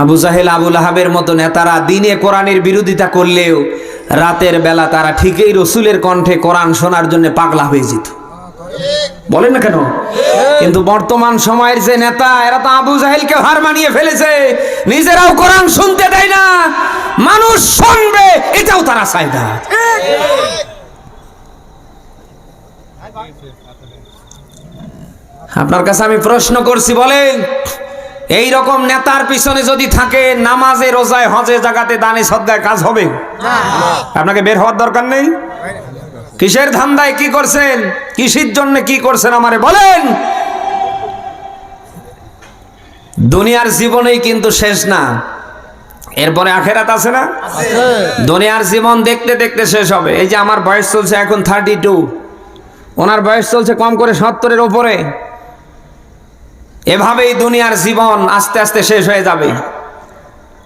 আবু জাহেল আবুল আহাবের মতো নেতারা দিনে কোরআনের বিরোধিতা করলেও রাতের বেলা তারা ঠিকই রসুলের কণ্ঠে কোরআন শোনার জন্য পাগলা হয়ে যেত। বলেন না কেন? কিন্তু বর্তমান সময়ের যে নেতা, এরা তো আবু জাহেলকে হার মানিয়ে ফেলেছে। নিজেরাও কোরআন শুনতে দেয় না। মানুষ শুনবে, এটাও তারা না। আপনার কাছে আমি প্রশ্ন করছি, বলেন। এই রকম নেতার পিছনে যদি থাকে নামাজে রোজায় হজে জাগাতে দানে সদ্গায় কাজ হবে। আপনাকে বের হওয়ার দরকার নেই? কিসের ধান্দায় কি করছেন? কিসের জন্য কি করছেন আমারে বলেন? দুনিয়ার জীবনেই কিন্তু শেষ না। এরপরে আখেরাত আছে না? দুনিয়ার জীবন দেখতে দেখতে শেষ হবে। এই যে আমার বয়স চলছে এখন থার্টি টু ওনার বয়স চলছে কম করে সত্তরের ওপরে এভাবেই দুনিয়ার জীবন আস্তে আস্তে শেষ হয়ে যাবে।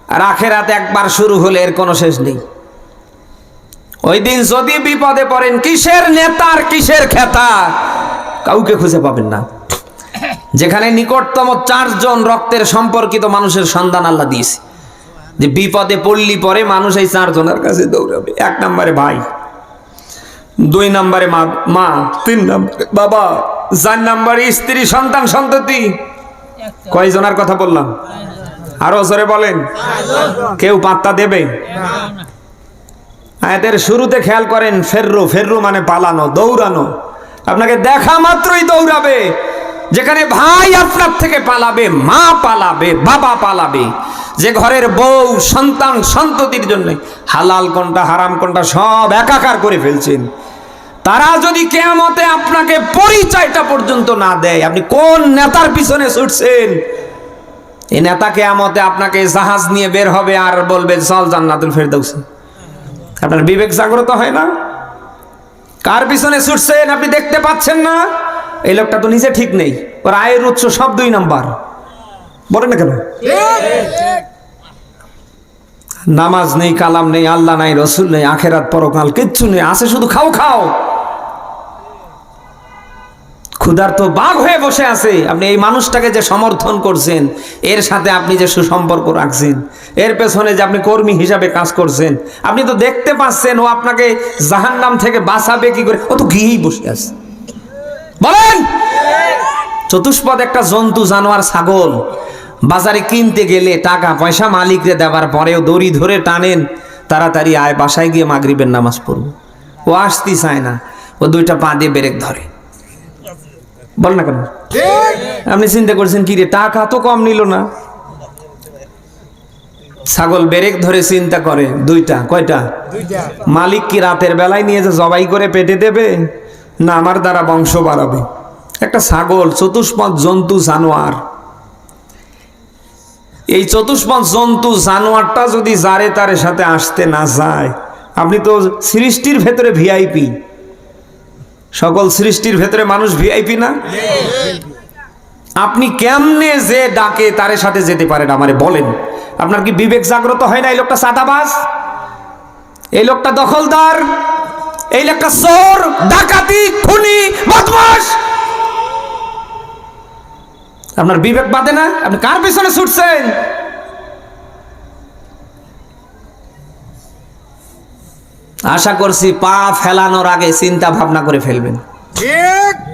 আর আখেরাত একবার শুরু হলে এর কোনো শেষ নেই। ওই দিন যদি বিপদে পড়েন, কিসের নেতার কিসের খেতা? কাউকে খুঁজে পাবেন না। যেখানে নিকটতম চারজন রক্তের সম্পর্কিত মানুষের সন্ধান আল্লাহ দিয়েছে। যে বিপদে পড়লি পরে মানুষ এই চারজনের কাছে দৌড়াবে। এক নম্বরে ভাই। দুই নম্বরে মা মা, তিন নম্বরে বাবা, চার নম্বরে স্ত্রী, সন্তান, সন্ততি। কয়জনের কথা বললাম? আরও জোরে বলেন। কেউ পাত্তা দেবে? এদের শুরুতে খেয়াল করেন, ফেররু ফেররু মানে পালানো, দৌড়ানো। আপনাকে দেখা মাত্রই দৌড়াবে। যেখানে ভাই আপনার থেকে পালাবে, মা পালাবে, বাবা পালাবে। যে ঘরের বউ, সন্তান, সন্ততির জন্য হালাল কোনটা, হারাম কোনটা সব একাকার করে ফেলছেন। তারা যদি কেয়ামতে আপনাকে পরিচয়টা পর্যন্ত না দেয়, আপনি কোন নেতার পিছনে ছুটছেন? এই নেতা কেয়ামতে আপনাকে জাহাজ নিয়ে বের হবে আর বলবে, চল জান্নাতুল ফেরদৌসে। আপনার বিবেক জাগ্রত হয় না? কার পিছনে ছুটছেন আপনি দেখতে পাচ্ছেন না? এই লোকটা তো নিজে ঠিক নেই। ওর আয়ের উৎস সব দুই নাম্বার। বলেন না কেন? নামাজ নেই, কালাম নেই, আল্লাহ নাই, রসুল নেই, আখেরাত পরকাল, কিচ্ছু নেই আছে শুধু খাও খাও। ক্ষুধার তো বাঘ হয়ে বসে আছে। আপনি এই মানুষটাকে যে সমর্থন করছেন, এর সাথে আপনি যে সুসম্পর্ক রাখছেন, এর পেছনে যে আপনি কর্মী হিসাবে কাজ করছেন, আপনি তো দেখতে পাচ্ছেন ও আপনাকে জাহান্নাম থেকে বাঁচাবে কি করে? ও তো গিয়েই বসে আছে। বলেন! চতুষ্পদ একটা জন্তু, জানোয়ার, ছাগল, বাজারে কিনতে গেলে টাকা পয়সা মালিকরে দেওয়ার পরেও দড়ি ধরে টানেন, তাড়াতাড়ি আয় বাসায় গিয়ে মাগরিবের নামাজ পড়ব ও আসতে চায় না। ও দুইটা পা দিয়ে বেরেক ধরে। বল না কেন? আপনি চিন্তা করছেন কি রে টাকা তো কম নিল না। ছাগল বেরেক ধরে চিন্তা করে দুইটা কয়টা? মালিক কি রাতের বেলায় নিয়ে যে জবাই করে পেটে দেবে না আমার দ্বারা বংশ বাড়াবে? একটা ছাগল চতুষ্পদ জন্তু জানোয়ার। এই চতুষ্পদ জন্তু জানোয়ারটা যদি যারে তারে সাথে আসতে না যায়। আপনি তো সৃষ্টির ভেতরে ভিআইপি সকল সৃষ্টির ভেতরে মানুষ ভিআইপি না? আপনি কেমনে যে ডাকে তার সাথে যেতে পারেন আমারে বলেন। আপনার কি বিবেক জাগ্রত হয় না এই লোকটা সাদাবাস এই লোকটা দখলদার? এই লোকটা চোর, ডাকাতি, খুনি বদমাস আপনার বিবেক বাদে না? আপনি কার পিছনে ছুটছেন? আশা করছি পা ফেলানোর আগে চিন্তা ভাবনা করে ফেলবেন। ঠিক।